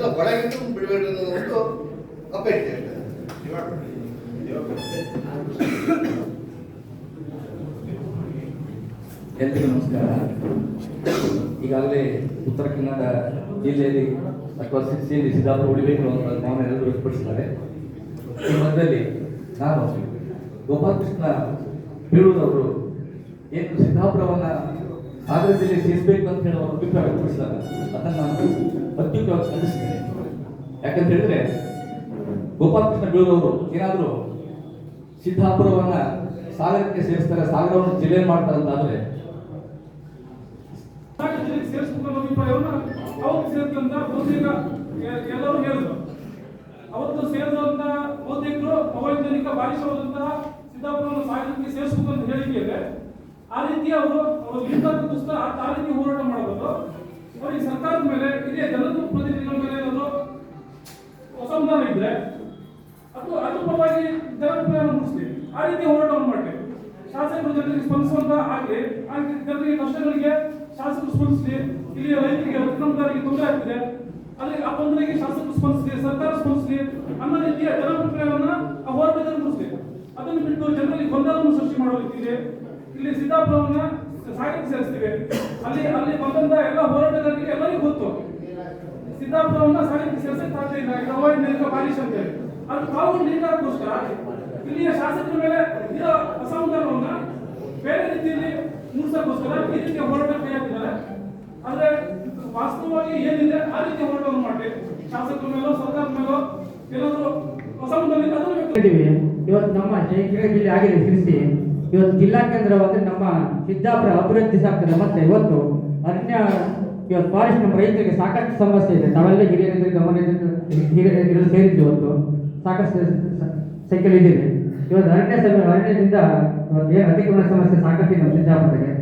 ಅದೆಲ್ಲ ಒಳಗಿಟ್ಟು ಬಿಡಬೇಕು ಅನ್ನೋದು ಅಪೇಕ್ಷೆ ಎಲ್ಲರಿಗೂ ನಮಸ್ಕಾರ. ಈಗಾಗಲೇ ಉತ್ತರ ಕನ್ನಡ ಜಿಲ್ಲೆಯಲ್ಲಿ, ಅಥವಾ ಸಿಸಿಯಲ್ಲಿ ಸಿದ್ದಾಪುರ ಉಳಿಬೇಕು ಅಂತ ಭಾವನೆ ಎಲ್ಲರೂ ವ್ಯಕ್ತಪಡಿಸಿದ್ದಾರೆ. ಈ ಮಧ್ಯದಲ್ಲಿ ನಾನು ಗೋಪಾಲಕೃಷ್ಣ ಬೀಳೂರವರು ಏನು ಸಿದ್ದಾಪುರವನ್ನು ಆಗ್ರಹದಲ್ಲಿ ಸೇರಿಸಬೇಕು ಅಂತ ಹೇಳಿ ಅವರು ಅಭಿಪ್ರಾಯ ವ್ಯಕ್ತಪಡಿಸಿದಾಗ ಅದನ್ನು ನಾನು ಅತ್ಯುತ್ತವಾಗಿ ಖಂಡಿಸ್ತೇನೆ ಯಾಕಂತ ಹೇಳಿದ್ರೆ, ಗೋಪಾಲಕೃಷ್ಣ ಬೀಳೂರವರು ಏನಾದರೂ ಸಿದ್ದಾಪುರವನ್ನ ಸಾಗರಕ್ಕೆ ಸೇರಿಸ್ತಾರೆ, ಸಾಗರವನ್ನು ಜಿಲ್ಲೆ ಮಾಡ್ತಾರೆ ಅಂತಾದ್ರೆ ಆದ್ರೆ ಎಲ್ಲರೂ ಹೇಳಿದ್ರು. ಅವತ್ತು ಸೇರಿದಂತ ಬಹುತೇಕರು ಅವೈಜ್ಞಾನಿಕ ಬಾಲಿಶವಾದಂತಹ ಸಿದ್ದಾಪುರವನ್ನು ಸಾಗರಕ್ಕೆ ಸೇರಿಸಬೇಕು ಅಂತ ಹೇಳಿಕೆ ಇದೆ ಆ ರೀತಿ ಅವರು ಅವರು ಪುಸ್ತಕ ಆ ರೀತಿ ಹೋರಾಟ ಮಾಡಬಹುದು. ಅಸಮಾಧಾನ ಇದ್ರೆ ಅದು ಅದು ಪರವಾಗಿ ಮೂಡಿಸ್ತೀವಿ ಆ ರೀತಿ ಹೋರಾಟವನ್ನು ಮಾಡ್ತೀವಿ ಶಾಸಕರು ಜನರಿಗೆ ಸ್ಪಂದಿಸುವಂತ ಆಗ್ಲಿ ಹಾಗೆ ಜನರಿಗೆ ಕಷ್ಟಗಳಿಗೆ ಶಾಸಕರು ಸ್ಪಂದಿಸಲಿ. ಇಲ್ಲಿಯ ರೈತರಿಗೆ ಉದ್ಯಮದಾರರಿಗೆ ತೊಂದರೆ ಆಗ್ತಿದೆ. ಅಲ್ಲಿ ಆ ತೊಂದರೆಗೆ ಶಾಸಕರು ಸ್ಪಂದಿಸಲಿ, ಸರ್ಕಾರ ಸ್ಪಂದಿಸಲಿ. ಅನ್ನೋ ರೀತಿಯ ಜನಪ್ರಿಯವನ್ನ ಆ ಹೋರಾಟದಲ್ಲಿ ಮೂಡಿಸ್ತೀವಿ ಅದನ್ನು ಬಿಟ್ಟು ಜನರಲ್ಲಿ ಗೊಂದಲವನ್ನು ಸೃಷ್ಟಿ ಮಾಡೋ ರೀತಿಯಿದೆ ಇಲ್ಲಿ ಸಿದ್ದಾಪುರವನ್ನ ಸಾಗಕ್ಕೆ ಸೇರಿಸ್ತೀವಿ. ಅಲ್ಲಿ ಅಲ್ಲಿ ಬಂದಂತ ಎಲ್ಲ ಹೋರಾಟಗಾರರಿಗೆ ಎಲ್ಲರಿಗೂ ಗೊತ್ತು. ಸಿದ್ದಾಪುರವನ್ನ ಸಾಲಿಗೆ ಸೇರ್ಸಕ್ ಸಾಧ್ಯ ಇಲ್ಲ. ಬಾಲಿಶ್ ಅಂತ ಹೇಳಿ. ಅದು ತಾವು ನೀಡೋಕ್ಕೋಸ್ಕರ ಇಲ್ಲಿಯ ಶಾಸಕರ ಮೇಲೆ ಇರೋ ಅಸಮಾಧಾನವನ್ನ ಬೇರೆ ರೀತಿಯಲ್ಲಿ ಮೂಡಿಸೋಕ್ಕೋಸ್ಕರ ಈ ರೀತಿಯ ಹೋರಾಟ ಕೈ ಹಾಕಿದ್ದಾರೆ. ಆದ್ರೆ ವಾಸ್ತವವಾಗಿ ಏನಿದೆ, ಆ ರೀತಿ ಹೋರಾಟವನ್ನು ಮಾಡಿ ಶಾಸಕರ ಮೇಲೋ ಸರ್ಕಾರದ ಮೇಲೋ ಏನಾದರೂ ಅಸಮಾಧಾನ ಇವತ್ತು ನಮ್ಮ ಶೈಕ್ಷಣಿಕ ಜಿಲ್ಲೆ ಆಗಿದೆ ತಿಳಿಸಿ. ಇವತ್ತು ಜಿಲ್ಲಾ ಕೇಂದ್ರವಾದ ನಮ್ಮ ಸಿದ್ದಾಪುರ ಅಭಿವೃದ್ಧಿ ಸಾಗ್ತದೆ ಮತ್ತೆ ಇವತ್ತು ಅರಣ್ಯ ಇವತ್ತು ಫಾರೆಸ್ಟ್ ನಮ್ಮ ರೈತರಿಗೆ ಸಾಕಷ್ಟು ಸಮಸ್ಯೆ ಇದೆ. ತಾವೆಲ್ಲ ಹಿರಿಯರಿದ್ರೆ ಗಮನ ಹಿರಿಯರು ಸೇರಿದ್ದು ಇವತ್ತು ಸಾಕಷ್ಟು ಸೈಕಲ್ ಇದೆ ಇದ್ದೀವಿ ಇವತ್ತು ಅರಣ್ಯ ಅರಣ್ಯದಿಂದ ಅತಿಕ್ರಮಣ ಸಮಸ್ಯೆ ಸಾಕಷ್ಟು ಇದೆ ನಮ್ಮ ಸಿದ್ದಾಪುರಕ್ಕೆ